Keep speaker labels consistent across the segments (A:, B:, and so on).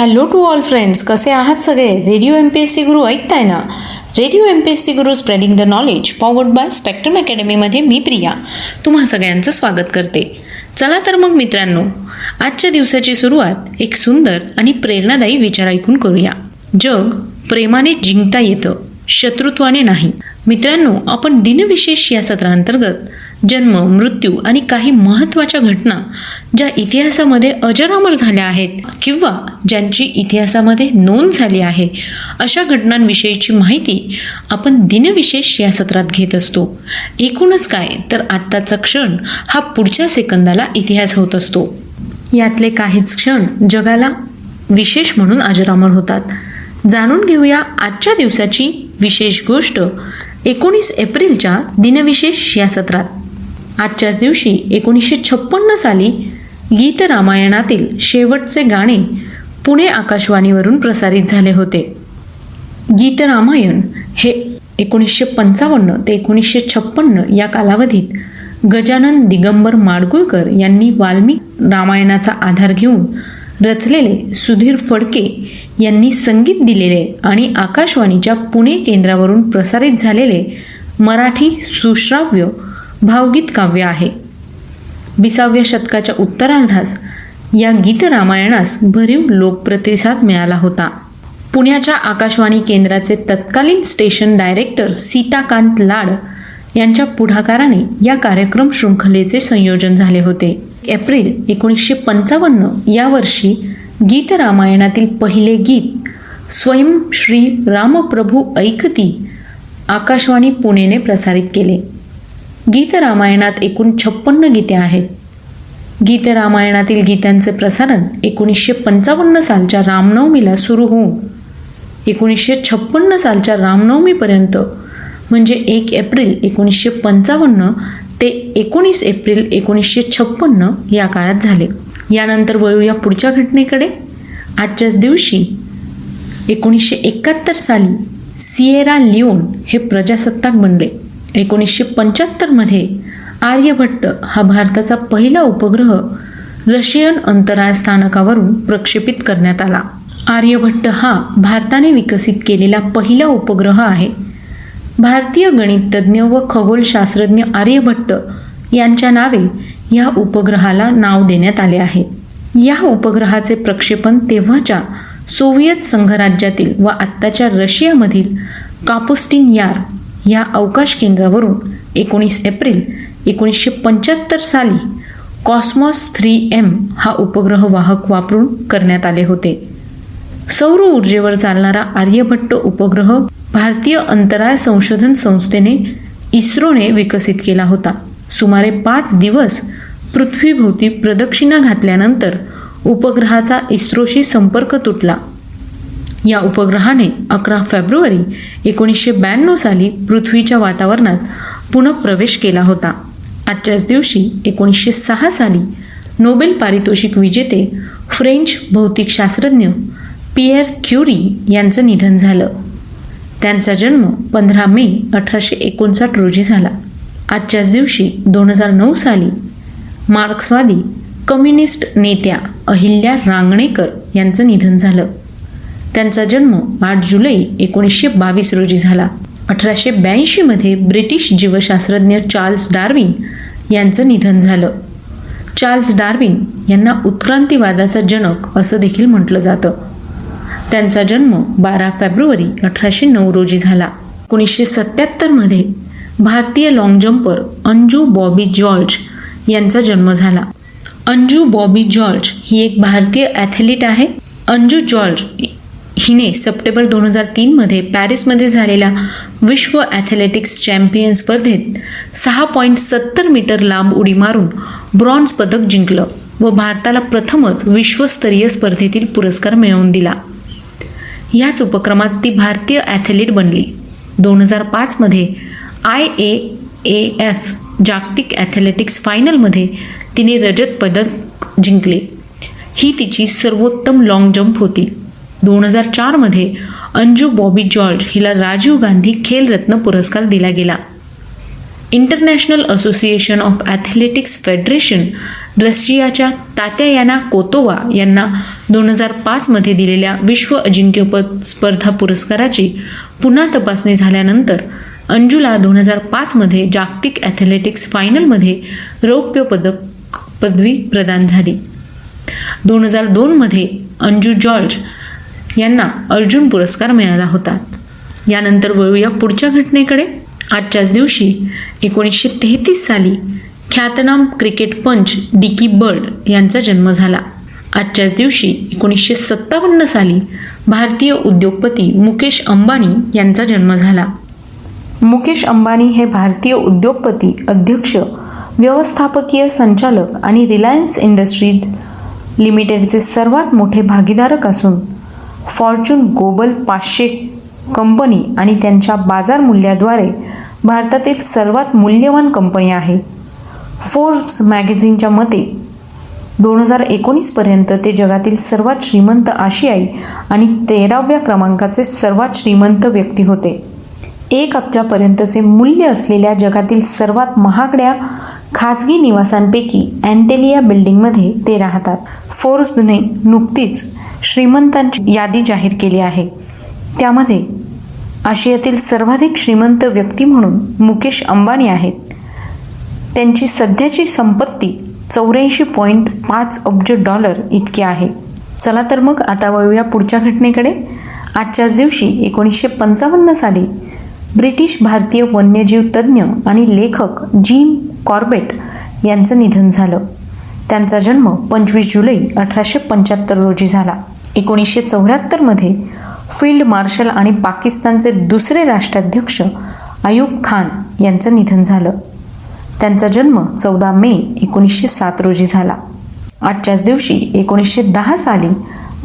A: Hello to all friends कसे आहात सगळे? Radio M P S C Guru ऐकताय ना? Radio M P S C Guru spreading the knowledge powered by spectrum अकॅडमीमध्ये मी प्रिया. तुम्हा सगळ्यांचं स्वागत करते. चला तर मग मित्रांनो आजच्या दिवसाची सुरुवात एक सुंदर आणि प्रेरणादायी विचार ऐकून करूया. जग प्रेमाने जिंकता येतं शत्रुत्वाने नाही. मित्रांनो आपण दिनविशेष या सत्रांतर्गत जन्म मृत्यू आणि काही महत्त्वाच्या घटना ज्या इतिहासामध्ये अजरामर झाल्या आहेत किंवा ज्यांची इतिहासामध्ये नोंद झाली आहे अशा घटनांविषयीची माहिती आपण दिनविशेष या सत्रात घेत असतो. एकूणच काय तर आत्ताचा क्षण हा पुढच्या सेकंदाला इतिहास होत असतो. यातले काहीच क्षण जगाला विशेष म्हणून अजरामर होतात. जाणून घेऊया आजच्या दिवसाची विशेष गोष्ट एकोणीस एप्रिलच्या दिनविशेष या सत्रात. आजच्याच दिवशी एकोणीसशे छप्पन्न साली गीत रामायणातील शेवटचे गाणे पुणे आकाशवाणीवरून प्रसारित झाले होते. गीत रामायण हे एकोणीसशे पंचावन्न ते एकोणीसशे छप्पन्न या कालावधीत गजानन दिगंबर माडगुळकर यांनी वाल्मिक रामायणाचा आधार घेऊन रचलेले सुधीर फडके यांनी संगीत दिलेले आणि आकाशवाणीच्या पुणे केंद्रावरून प्रसारित झालेले मराठी सुश्राव्य भावगीत काव्य आहे. विसाव्या शतकाच्या उत्तरार्धास या गीत रामायणास भरीव लोकप्रतिसाद मिळाला होता. पुण्याच्या आकाशवाणी केंद्राचे तत्कालीन स्टेशन डायरेक्टर सीताकांत लाड यांच्या पुढाकाराने या कार्यक्रम शृंखलेचे संयोजन झाले होते. एप्रिल एकोणीसशे पंचावन्न या वर्षी गीत रामायणातील पहिले गीत स्वयं श्री रामप्रभू ऐकती आकाशवाणी पुणेने प्रसारित केले. गीतरामायणात एकूण छप्पन्न गीते आहेत. गीतरामायणातील गीतांचे प्रसारण एकोणीसशे पंचावन्न सालच्या रामनवमीला सुरू होऊन एकोणीसशे छप्पन्न सालच्या रामनवमीपर्यंत म्हणजे एक एप्रिल एकोणीसशे पंचावन्न ते एकोणीस एप्रिल एकोणीसशे छप्पन्न या काळात झाले. यानंतर वळूया पुढच्या घटनेकडे. आजच्याच दिवशी एकोणीसशे एकाहत्तर साली सिएरा लिओन हे प्रजासत्ताक बनले. एकोणीसशे पंच्याहत्तरमध्ये आर्यभट्ट हा भारताचा पहिला उपग्रह रशियन अंतराळ स्थानकावरून प्रक्षेपित करण्यात आला. आर्यभट्ट हा भारताने विकसित केलेला पहिला उपग्रह आहे. भारतीय गणिततज्ञ व खगोलशास्त्रज्ञ आर्यभट्ट यांच्या नावे या उपग्रहाला नाव देण्यात आले आहे. या उपग्रहाचे प्रक्षेपण तेव्हाच्या सोव्हिएत संघराज्यातील व आत्ताच्या रशियामधील कापुस्टिन यार या अवकाश केंद्रावरून एकोणीस एप्रिल एकोणीसशे पंच्याहत्तर साली कॉस्मॉस थ्री एम हा उपग्रह वाहक वापरून करण्यात आले होते. सौर ऊर्जेवर चालणारा आर्यभट्ट उपग्रह भारतीय अंतराळ संशोधन संस्थेने इस्रोने विकसित केला होता. सुमारे पाच दिवस पृथ्वीभोवती प्रदक्षिणा घातल्यानंतर उपग्रहाचा इस्रोशी संपर्क तुटला. या उपग्रहाने अकरा फेब्रुवारी एकोणीसशे ब्याण्णव साली पृथ्वीच्या वातावरणात पुनः प्रवेश केला होता. आजच्याच दिवशी एकोणीसशे सहा साली नोबेल पारितोषिक विजेते फ्रेंच भौतिकशास्त्रज्ञ पियर क्युरी यांचं निधन झालं. त्यांचा जन्म पंधरा मे अठराशे एकोणसाठ रोजी झाला. आजच्याच दिवशी दोन हजार नऊ साली मार्क्सवादी कम्युनिस्ट नेत्या अहिल्या रांगणेकर यांचं निधन झालं. त्यांचा जन्म आठ जुलै एकोणीसशे बावीस रोजी झाला. अठराशे ब्याऐंशीमध्ये ब्रिटिश जीवशास्त्रज्ञ चार्ल्स डार्विन यांचं निधन झालं. चार्ल्स डार्विन यांना उत्क्रांतीवादाचा जनक असं देखील म्हटलं जातं. त्यांचा जन्म बारा फेब्रुवारी अठराशे नऊ रोजी झाला. एकोणीसशे सत्याहत्तरमध्ये भारतीय लाँग जम्पर अंजू बॉबी जॉर्ज यांचा जन्म झाला. अंजू बॉबी जॉर्ज ही एक भारतीय ॲथलीट आहे. अंजू जॉर्ज हिने सप्टेंबर दोन हजार तीनमध्ये पॅरिसमध्ये झालेल्या विश्व ॲथलेटिक्स चॅम्पियन स्पर्धेत सहा पॉईंट सत्तर मीटर लांब उडी मारून ब्रॉन्झ पदक जिंकलं व भारताला प्रथमच विश्वस्तरीय स्पर्धेतील पुरस्कार मिळवून दिला. याच उपक्रमात ती भारतीय ॲथलीट बनली. दोन हजार पाचमध्ये आय ए ए एफ जागतिक ॲथलेटिक्स फायनलमध्ये तिने रजत पदक जिंकले. ही तिची सर्वोत्तम लाँग जंप होती. दोन हजार चारमध्ये अंजू बॉबी जॉर्ज हिला राजीव गांधी खेलरत्न पुरस्कार दिला गेला. International Association of Athletics Federation रशियाच्या तात्यायाना कोतोवा यांना दोन हजार पाचमध्ये दिलेल्या विश्व अजिंक्यपद स्पर्धा पुरस्काराची पुन्हा तपासणी झाल्यानंतर अंजुला दोन हजार पाचमध्ये जागतिक ॲथलेटिक्स फायनलमध्ये रौप्य पदक पदवी प्रदान झाली. दोन हजार दोनमध्ये अंजू जॉर्ज यांना अर्जुन पुरस्कार मिळाला होता. यानंतर वळूया पुढच्या घटनेकडे. आजच्याच दिवशी एकोणीसशे तेहतीस साली ख्यातनाम क्रिकेट पंच डिकी बर्ड यांचा जन्म झाला. आजच्याच दिवशी एकोणीसशे सत्तावन्न साली भारतीय उद्योगपती मुकेश अंबानी यांचा जन्म झाला. मुकेश अंबानी हे भारतीय उद्योगपती अध्यक्ष व्यवस्थापकीय संचालक आणि रिलायन्स इंडस्ट्रीज लिमिटेडचे सर्वात मोठे भागीदारक असून फॉर्च्यून ग्लोबल पाचशे कंपनी आणि त्यांच्या बाजार मूल्याद्वारे भारतातील सर्वात मूल्यवान कंपनी आहे. फोर्ब्स मॅगझिनच्या मते दोन हजार एकोणीसपर्यंत ते जगातील सर्वात श्रीमंत आशियाई आणि तेराव्या क्रमांकाचे सर्वात श्रीमंत व्यक्ती होते. एक अब्जापर्यंतचे मूल्य असलेल्या जगातील सर्वात महागड्या खाजगी निवासांपैकी अँटेलिया बिल्डिंगमध्ये ते राहतात. फोर्सने नुकतीच श्रीमंतांची यादी जाहीर केली आहे. त्यामध्ये आशियातील सर्वाधिक श्रीमंत व्यक्ती म्हणून मुकेश अंबानी आहेत. त्यांची सध्याची संपत्ती चौऱ्याऐंशी पॉईंट पाच अब्ज डॉलर इतकी आहे. चला तर मग आता वळूया पुढच्या घटनेकडे. आजच्याच दिवशी एकोणीसशे पंचावन्न साली ब्रिटिश भारतीय वन्यजीव तज्ज्ञ आणि लेखक जीन कॉर्बेट यांचं निधन झालं. त्यांचा जन्म पंचवीस जुलै अठराशे पंच्याहत्तर रोजी झाला. एकोणीसशे चौऱ्याहत्तरमध्ये फील्ड मार्शल आणि पाकिस्तानचे दुसरे राष्ट्राध्यक्ष अयूब खान यांचं निधन झालं. त्यांचा जन्म चौदा मे एकोणीसशे सात रोजी झाला. आजच्याच दिवशी एकोणीसशे दहा साली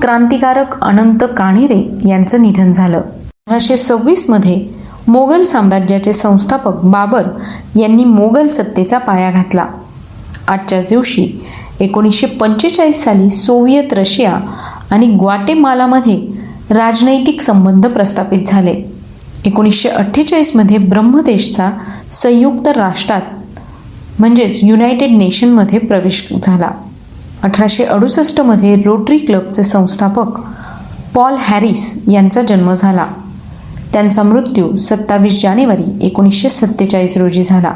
A: क्रांतिकारक अनंत काणेरे यांचं निधन झालं. अठराशे सव्वीसमध्ये मोगल साम्राज्याचे संस्थापक बाबर यांनी मोगल सत्तेचा पाया घातला. आजच्याच दिवशी एकोणीसशे पंचेचाळीस साली सोव्हिएत रशिया आणि ग्वाटेमालामध्ये राजनैतिक संबंध प्रस्थापित झाले. एकोणीसशे अठ्ठेचाळीसमध्ये ब्रह्मदेशचा संयुक्त राष्ट्रात म्हणजेच युनायटेड नेशनमध्ये प्रवेश झाला. अठराशे अडुसष्टमध्ये रोटरी क्लबचे संस्थापक पॉल हॅरिस यांचा जन्म झाला. त्यांचा मृत्यू सत्तावीस जानेवारी एकोणीसशे सत्तेचाळीस रोजी झाला.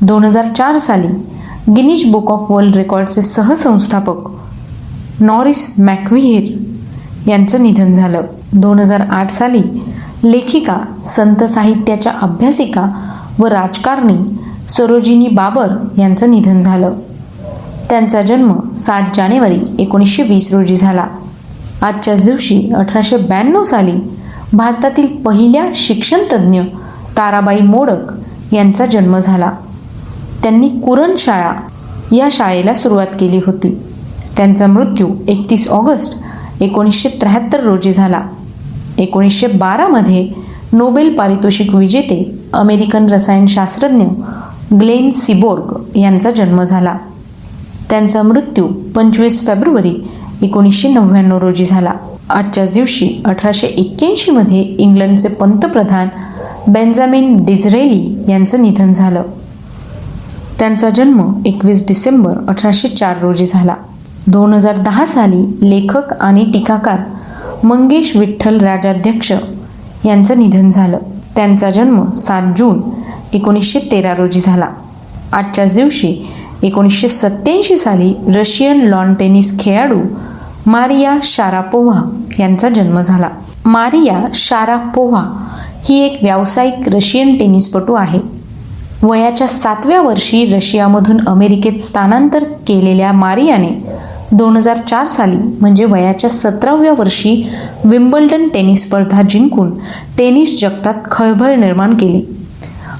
A: दोन हजार चार साली गिनीज बुक ऑफ वर्ल्ड रेकॉर्डचे सहसंस्थापक नॉरिस मॅकविहिर यांचं निधन झालं. दोन हजार आठ साली लेखिका संत साहित्याच्या अभ्यासिका व राजकारणी सरोजिनी बाबर यांचं निधन झालं. त्यांचा जन्म सात जानेवारी एकोणीसशे वीस रोजी झाला. आजच्याच दिवशी अठराशे ब्याण्णव साली भारतातील पहिल्या शिक्षणतज्ज्ञ ताराबाई मोडक यांचा जन्म झाला. त्यांनी कुरण शाळा या शाळेला सुरुवात केली होती. त्यांचा मृत्यू एकतीस ऑगस्ट एकोणीसशे त्र्याहत्तर रोजी झाला. एकोणीसशे बारामध्ये नोबेल पारितोषिक विजेते अमेरिकन रसायनशास्त्रज्ञ ग्लेन सिबोर्ग यांचा जन्म झाला. त्यांचा मृत्यू पंचवीस फेब्रुवारी एकोणीसशे नव्याण्णव रोजी झाला. आजच्याच दिवशी अठराशे एक्क्याऐंशीमध्ये इंग्लंडचे पंतप्रधान बेंजामिन डिझरेली यांचं निधन झालं. त्यांचा जन्म एकवीस डिसेंबर अठराशे चार रोजी झाला. दोन हजार दहा साली लेखक आणि टीकाकार मंगेश विठ्ठल राजाध्यक्ष यांचं निधन झालं. त्यांचा जन्म सात जून एकोणीसशे तेरा रोजी झाला. आजच्याच दिवशी एकोणीसशे सत्याऐंशी साली रशियन लॉन टेनिस खेळाडू मारिया शारापोव्हा यांचा जन्म झाला. मारिया शारापोव्हा ही एक व्यावसायिक रशियन टेनिसपटू आहे. वयाच्या सातव्या वर्षी रशियामधून अमेरिकेत स्थानांतर केलेल्या मारियाने दोन हजार चार साली म्हणजे वयाच्या सतराव्या वर्षी विम्बल्डन टेनिस स्पर्धा जिंकून टेनिस जगतात खळबळ निर्माण केली.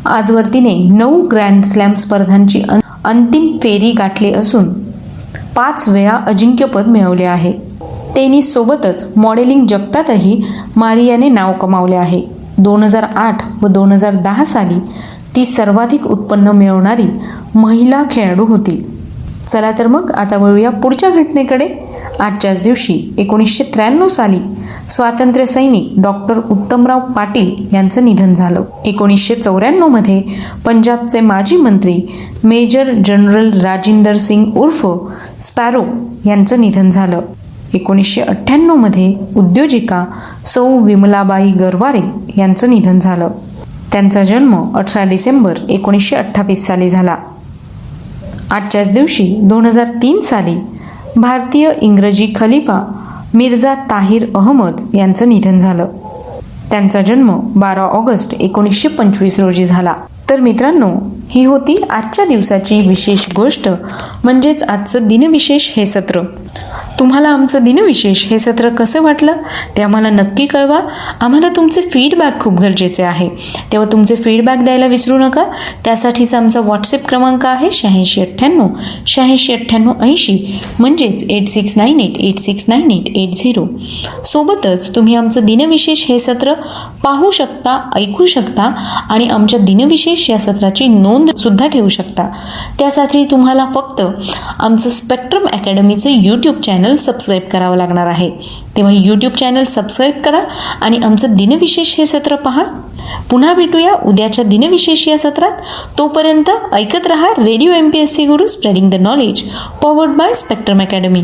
A: आजवर तिने नऊ ग्रँड स्लॅम स्पर्धांची अं- अंतिम फेरी गाठली असून पाच वेळा अजिंक्यपद मिळवले आहे. टेनिससोबतच मॉडेलिंग जगतातही मारियाने नाव कमावले आहे. दोन हजार आठ व दोन हजार दहा साली ती सर्वाधिक उत्पन्न मिळवणारी महिला खेळाडू होती. चला तर मग आता वळूया पुढच्या घटनेकडे. आजच्याच दिवशी एकोणीसशे त्र्याण्णव साली स्वातंत्र्य सैनिक डॉक्टर उत्तमराव पाटील यांचं निधन झालं. एकोणीसशे चौऱ्याण्णवमध्ये पंजाबचे माजी मंत्री मेजर जनरल राजिंदर सिंग उर्फ स्पॅरो यांचं निधन झालं. एकोणीसशे अठ्ठ्याण्णवमध्ये उद्योजिका सौ विमलाबाई गरवारे यांचं निधन झालं. त्यांचा जन्म अठरा डिसेंबर एकोणीसशे अठ्ठावीस साली झाला. आजच्याच दिवशी दोन हजार तीन साली भारतीय इंग्रजी खलिफा मिर्झा ताहिर अहमद यांचं निधन झालं. त्यांचा जन्म बारा ऑगस्ट एकोणीसशे पंचवीस रोजी झाला. तर मित्रांनो ही होती आजच्या दिवसाची विशेष गोष्ट म्हणजेच आजचं दिनविशेष हे सत्र. तुम्हाला आमचं दिनविशेष हे सत्र कसं वाटलं ते आम्हाला नक्की कळवा. आम्हाला तुमचे फीडबॅक खूप गरजेचे आहे. तेव्हा तुमचे फीडबॅक द्यायला विसरू नका. त्यासाठीचा आमचा व्हॉट्सअप क्रमांक आहे शहाऐंशी अठ्ठ्याण्णव शहाऐंशी अठ्ठ्याण्णव ऐंशी म्हणजेच eight six nine eight eight six nine eight eight zero सोबतच तुम्ही आमचं दिनविशेष हे सत्र पाहू शकता ऐकू शकता आणि आमच्या दिनविशेष या सत्राची नोंदसुद्धा ठेवू शकता. त्यासाठी तुम्हाला फक्त आमचं स्पेक्ट्रम अकॅडमीचं यूट्यूब चॅनल चॅनल सबस्क्राईब करावं लागणार आहे. तेव्हा यूट्यूब चॅनल सबस्क्राईब करा आणि आमचं दिनविशेष हे सत्र पहा. पुन्हा भेटूया उद्याच्या दिनविशेष या सत्रात. तोपर्यंत ऐकत रहा radio M P S C Guru spreading the knowledge powered by Spectrum Academy